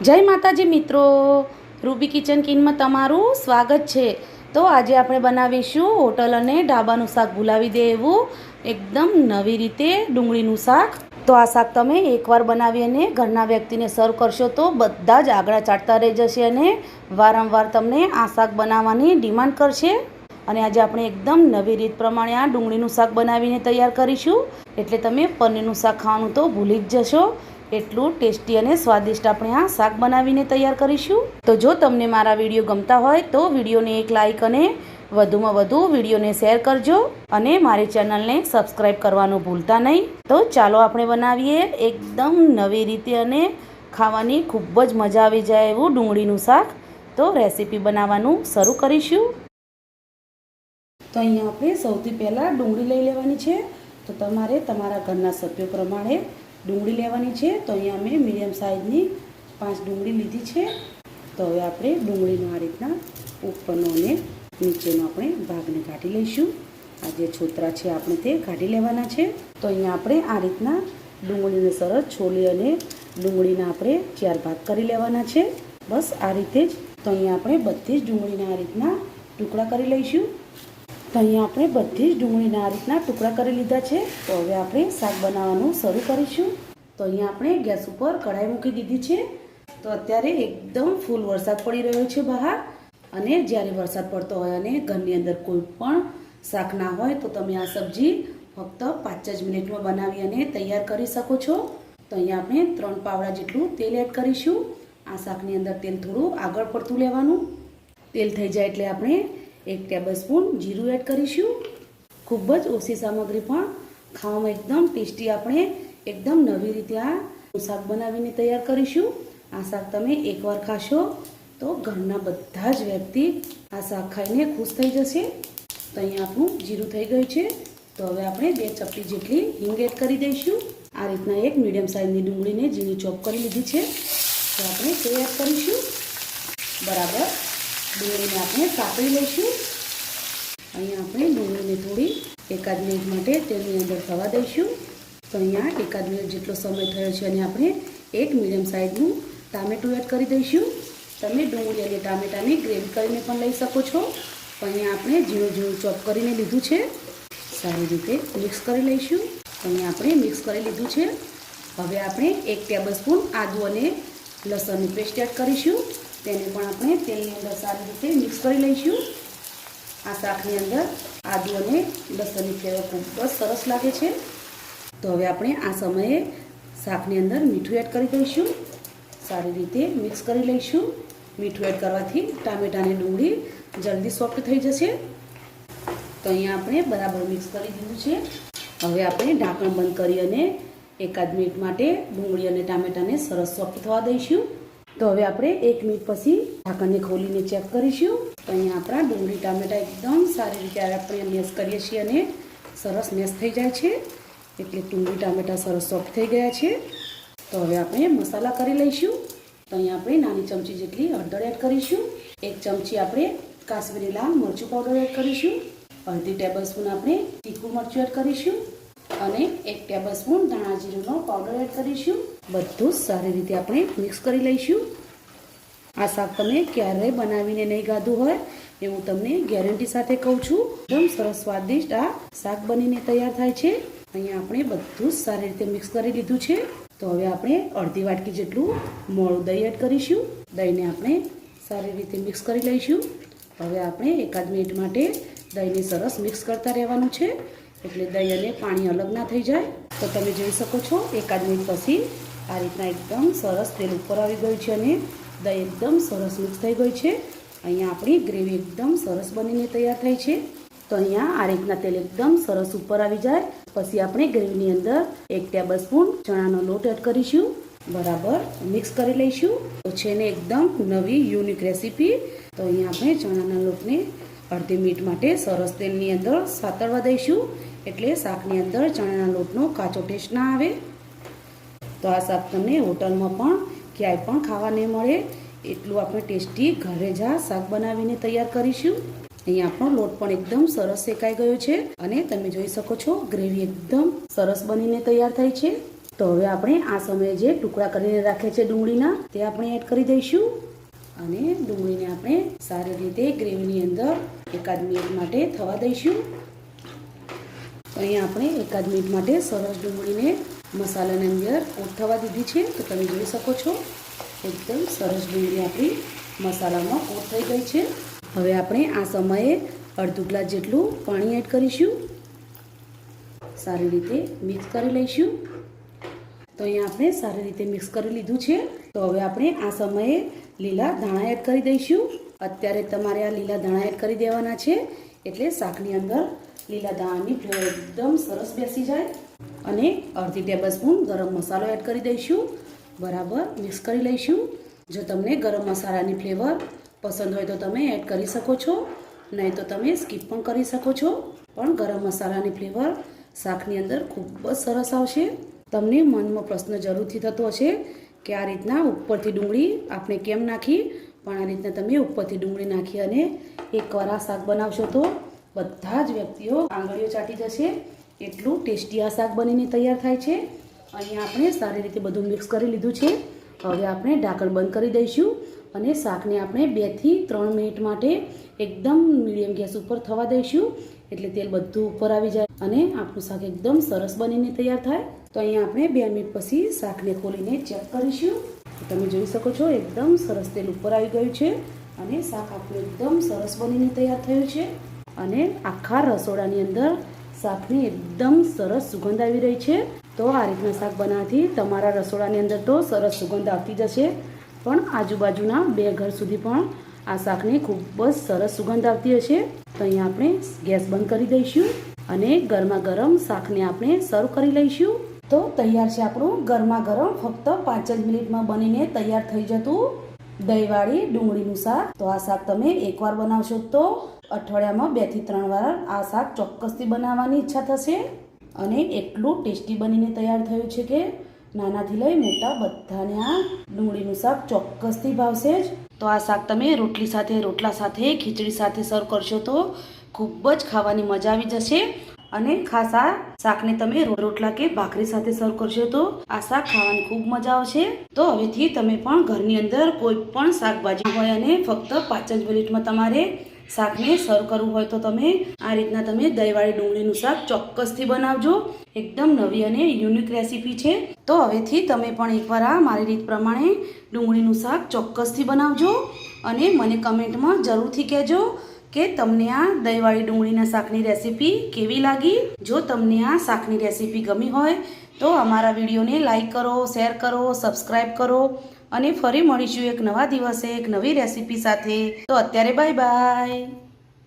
જય માતાજી મિત્રો. રૂબી કિચન કિનમાં તમારું સ્વાગત છે. તો આજે આપણે બનાવીશું હોટલ અને ઢાબાનું શાક ભૂલાવી દે એવું એકદમ નવી રીતે ડુંગળીનું શાક. તો આ શાક તમે એકવાર બનાવી અને ઘરના વ્યક્તિને સર્વ કરશો તો બધા જ આગળ ચાટતા રહી જશે અને વારંવાર તમને આ શાક બનાવવાની ડિમાન્ડ કરશે. અને આજે આપણે એકદમ નવી રીત પ્રમાણે આ ડુંગળીનું શાક બનાવીને તૈયાર કરીશું. એટલે તમે પનીરનું શાક ખાવાનું તો ભૂલી જ જશો. એટલું ટેસ્ટી અને સ્વાદિષ્ટ આપણે આ શાક બનાવીને તૈયાર કરીશું. તો જો તમને મારા વીડિયો ગમતા હોય તો વિડીયોને એક લાઈક અને વધુમાં વધુ વિડીયોને શેર કરજો અને મારી ચેનલને સબસ્ક્રાઈબ કરવાનું ભૂલતા નહીં. તો ચાલો આપણે બનાવીએ એકદમ નવી રીતે અને ખાવાની ખૂબ જ મજા આવી જાય એવું ડુંગળીનું શાક. તો રેસીપી બનાવવાનું શરૂ કરીશું. તો અહીંયા આપણે સૌથી પહેલાં ડુંગળી લઈ લેવાની છે. તો તમારે તમારા ઘરના સભ્યો પ્રમાણે ડુંગળી લેવાની છે. તો અહીંયા મેં મીડિયમ સાઇઝની પાંચ ડુંગળી લીધી છે. તો હવે આપણે ડુંગળીનો આ રીતના ઉપરનો અને નીચેનો આપણે ભાગને કાઢી લઈશું. આ જે છોતરા છે આપણે તે કાઢી લેવાના છે. તો અહીંયા આપણે આ રીતના ડુંગળીને સરસ છોલી અને ડુંગળીના આપણે ચાર ભાગ કરી લેવાના છે. બસ આ રીતે જ તો અહીંયા આપણે બધી જ ડુંગળીને આ રીતના ટુકડા કરી લઈશું. તો અહીંયા આપણે બધી જ ડુંગળીના આ રીતના ટુકડા કરી લીધા છે. તો હવે આપણે શાક બનાવવાનું શરૂ કરીશું. તો અહીંયા આપણે ગેસ ઉપર કઢાઈ મૂકી દીધી છે. તો અત્યારે એકદમ ફૂલ વરસાદ પડી રહ્યો છે બહાર. અને જ્યારે વરસાદ પડતો હોય અને ઘરની અંદર કોઈ પણ શાક ના હોય, તો તમે આ સબ્જી ફક્ત પાંચ જ મિનિટમાં બનાવી અને તૈયાર કરી શકો છો. તો અહીંયા આપણે ત્રણ પાવડા જેટલું તેલ એડ કરીશું. આ શાકની અંદર તેલ થોડું આગળ પડતું લેવાનું. તેલ થઈ જાય એટલે આપણે એક ટેબલ સ્પૂન જીરું એડ કરીશું. ખૂબ જ ઓછી સામગ્રી પણ ખાવામાં એકદમ ટેસ્ટી આપણે એકદમ નવી રીતે આ શાક બનાવીને તૈયાર કરીશું. આ શાક તમે એકવાર ખાશો તો ઘરના બધા જ વ્યક્તિ આ શાક ખાઈને ખુશ થઈ જશે. તો અહીંયા આપણું જીરું થઈ ગયું છે. તો હવે આપણે બે ચપટી જેટલી હિંગ એડ કરી દઈશું. આ રીતના એક મીડિયમ સાઇઝની ડુંગળીને ઝીણી ચોપ કરી લીધી છે. તો આપણે તે એડ કરીશું. બરાબર. ડુંગળીને આપણે કાપી લઈશું. અહીંયા આપણે ડુંગળીને થોડી એકાદ મિનિટ માટે તેની અંદર થવા દઈશું. તો અહીંયા એકાદ મિનિટ જેટલો સમય થયો છે અને આપણે એક મીડિયમ સાઇઝનું ટામેટું એડ કરી દઈશું. તમે ડુંગળી અને ટામેટાની ગ્રેવી કરીને પણ લઈ શકો છો. પણ અહીંયા આપણે ઝીણું ઝીણું ચોપ કરીને લીધું છે. સારી રીતે મિક્સ કરી લઈશું. અહીંયા આપણે મિક્સ કરી લીધું છે. હવે આપણે એક ટેબલ સ્પૂન આદુ અને લસણની પેસ્ટ એડ કરીશું. તેને પણ આપણે તેલની અંદર સારી રીતે મિક્સ કરી લઈશું. આ શાકની અંદર આદુ અને લસણની ફ્લેવર ખૂબ જ સરસ લાગે છે. તો હવે આપણે આ સમયે શાકની અંદર મીઠું એડ કરી દઈશું. સારી રીતે મિક્સ કરી લઈશું. મીઠું એડ કરવાથી ટામેટાની ડુંગળી જલ્દી સોફ્ટ થઈ જશે. તો અહીંયા આપણે બરાબર મિક્સ કરી દીધું છે. હવે આપણે ઢાંકણ બંધ કરી અને એકાદ મિનિટ માટે ડુંગળી અને ટામેટાને સરસ સોફ્ટ થવા દઈશું. તો હવે આપણે એક મિનિટ પછી ઢાંકણને ખોલીને ચેક કરીશું. તો અહીંયા આપણા ડુંગળી, ટામેટા એકદમ સારી રીતે આપણે મેશ કરીએ છીએ અને સરસ મેશ થઈ જાય છે. એટલે ડુંગળી, ટામેટા સરસ સોફ્ટ થઈ ગયા છે. તો હવે આપણે મસાલા કરી લઈશું. તો અહીંયા આપણે નાની ચમચી જેટલી હળદર એડ કરીશું. એક ચમચી આપણે કાશ્મીરી લાલ મરચું પાવડર એડ કરીશું. અડધી ટેબલ સ્પૂન આપણે તીખું મરચું એડ કરીશું. અને એક ટેબલ સ્પૂન ધાણા પાવડર એડ કરીશું. બધું સારી રીતે આપણે મિક્સ કરી લઈશું. આ શાક તમે ક્યારેય બનાવીને નહીં ગાધું હોય એ હું તમને ગેરંટી સાથે કહું છું. એકદમ સરસ સ્વાદિષ્ટ આ શાક બનીને તૈયાર થાય છે. અહીંયા આપણે બધું સારી રીતે મિક્સ કરી લીધું છે. તો હવે આપણે અડધી વાટકી જેટલું મોળું દહીં એડ કરીશું. દહીંને આપણે સારી રીતે મિક્સ કરી લઈશું. હવે આપણે એકાદ મિનિટ માટે દહીંને સરસ મિક્સ કરતા રહેવાનું છે. એટલે દહીં અને પાણી અલગ ના થઈ જાય. તો તમે જોઈ શકો છો, એકાદ મિનિટ પછી આ રીતના એકદમ સરસ તેલ ઉપર આવી ગયું છે અને દહીં એકદમ સરસ મિક્સ થઈ ગયું છે. અહીંયા આપણી ગ્રેવી એકદમ સરસ બનીને તૈયાર થઈ છે. તો અહીંયા આ રીતના તેલ એકદમ સરસ ઉપર આવી જાય. પછી આપણે ગ્રેવીની અંદર એક ટેબલ સ્પૂન ચણાનો લોટ એડ કરીશું. બરાબર મિક્સ કરી લઈશું. તો છે ને એકદમ નવી યુનિક રેસીપી તો અહીંયા આપણે ચણાના લોટને અડધી મિનિટ માટે સરસ તેલની અંદર સાતળવા દઈશું. એટલે શાકની અંદર ચણાના લોટનો કાચો ટેસ્ટ ના આવે. તો આ શાક તમને હોટલમાં પણ ક્યાંય પણ ખાવા નહીં મળે. એટલું આપણે ટેસ્ટી ઘરે જ શાક બનાવીને તૈયાર કરીશું. અહીંયા આપણો લોટ પણ એકદમ સરસ શેકાઈ ગયો છે અને તમે જોઈ શકો છો ગ્રેવી એકદમ સરસ બનીને તૈયાર થઈ છે. તો હવે આપણે આ સમયે જે ટુકડા કરીને રાખે છે ડુંગળીના તે આપણે એડ કરી દઈશું. અને ડુંગળીને આપણે સારી રીતે ગ્રેવીની અંદર એકાદ મિનિટ માટે થવા દઈશું. અહીંયા આપણે એકાદ મિનિટ માટે સરસ ડુંગળીને મસાલાની અંદર થવા દીધી છે. તો તમે જોઈ શકો છો, એકદમ સરસ ડુંગળી આપણી મસાલામાં કોટ થઈ ગઈ છે. હવે આપણે આ સમયે અડધું ગ્લાસ જેટલું પાણી એડ કરીશું. સારી રીતે મિક્સ કરી લઈશું. તો અહીંયા આપણે સારી રીતે મિક્સ કરી લીધું છે. તો હવે આપણે આ સમયે લીલા ધાણા એડ કરી દઈશું. અત્યારે તમારે આ લીલા ધાણા એડ કરી દેવાના છે. એટલે શાકની અંદર લીલા ધાણાની ફ્લેવર એકદમ સરસ બેસી જાય. અને અડધી ટેબલ ગરમ મસાલો એડ કરી દઈશું. બરાબર મિક્સ કરી લઈશું. જો તમને ગરમ મસાલાની ફ્લેવર પસંદ હોય તો તમે એડ કરી શકો છો. નહીં તો તમે સ્કીપ પણ કરી શકો છો. પણ ગરમ મસાલાની ફ્લેવર શાકની અંદર ખૂબ જ સરસ આવશે. તમને મનમાં પ્રશ્ન જરૂરથી થતો હશે કે આ રીતના ઉપરથી ડુંગળી આપણે કેમ નાખી? પણ આ રીતના તમે ઉપરથી ડુંગળી નાખી અને એકવાર આ શાક બનાવશો તો બધા જ વ્યક્તિઓ આંગળીઓ ચાટી જશે. એટલું ટેસ્ટી આ શાક બનીને તૈયાર થાય છે. અહીંયા આપણે સારી રીતે બધું મિક્સ કરી લીધું છે. હવે આપણે ઢાંકણ બંધ કરી દઈશું અને શાકને આપણે બેથી ત્રણ મિનિટ માટે એકદમ મીડિયમ ગેસ ઉપર થવા દઈશું. એટલે તેલ બધું ઉપર આવી જાય અને આપણું શાક એકદમ સરસ બનીને તૈયાર થાય. તો અહીંયા આપણે બે મિનિટ પછી શાકને ખોલીને ચેક કરીશું. તમે જોઈ શકો છો એકદમ સરસ તેલ ઉપર આવી ગયું છે અને શાક આપણું એકદમ સરસ બનીને તૈયાર થયું છે. અને આખા રસોડાની અંદર શાકની એકદમ સરસ સુગંધ આવી રહી છે. તો આ રીતના શાક બનાવવાથી તમારા રસોડાની અંદર તો સરસ સુગંધ આવતી જશે. પણ આજુબાજુના બે ઘર સુધી પણ આ શાકની ખૂબ જ સરસ સુગંધ આવતી હશે. તો અહીંયા આપણે ગેસ બંધ કરી દઈશું અને ગરમા ગરમ શાકને આપણે સર્વ કરી લઈશું. તો તૈયાર છે આપણું ગરમા ગરમ ફક્ત પાંચ જ મિનિટમાં બનીને તૈયાર થઈ જતું દહીંવાળી, ડુંગળીનું શાક. તો આ શાક તમે એકવાર બનાવશો તો અઠવાડિયામાં બેથી ત્રણ વાર આ શાક ચોક્કસથી બનાવવાની ઈચ્છા થશે. અને એટલું ટેસ્ટી બનીને તૈયાર થયું છે કે નાનાથી લઈ મોટા બધાને આ ડુંગળીનું શાક ચોક્કસથી ભાવશે જ. તો આ શાક તમે રોટલી સાથે, રોટલા સાથે, ખીચડી સાથે સર્વ કરશો તો ખૂબ જ ખાવાની મજા આવી જશે. અને ખાસ આ શાકને તમે રોટલા કે ભાખરી સાથે સર્વ કરશો તો આ શાક ખાવાની ખૂબ મજા આવશે. તો હવેથી તમે પણ ઘરની અંદર કોઈ પણ શાકભાજી હોય અને ફક્ત પાંચ જ મિનિટમાં તમારે શાકને સર્વ કરવું હોય તો તમે આ રીતના તમે દહીંવાળી ડુંગળીનું શાક ચોક્કસથી બનાવજો. એકદમ નવી અને યુનિક રેસીપી છે. તો હવેથી તમે પણ એકવાર આ મારી રીત પ્રમાણે ડુંગળીનું શાક ચોક્કસથી બનાવજો અને મને કમેન્ટમાં જરૂરથી કહેજો. કે તમને આ દહીંવાળી ડુંગળીના શાકની રેસીપી કેવી લાગી? જો તમને આ શાકની રેસીપી ગમી હોય, તો અમારા વિડીયોને લાઇક કરો, શેર કરો સબસ્ક્રાઈબ કરો અને ફરી મળીશું એક નવા દિવસે એક નવી રેસીપી સાથે. તો અત્યારે બાય બાય.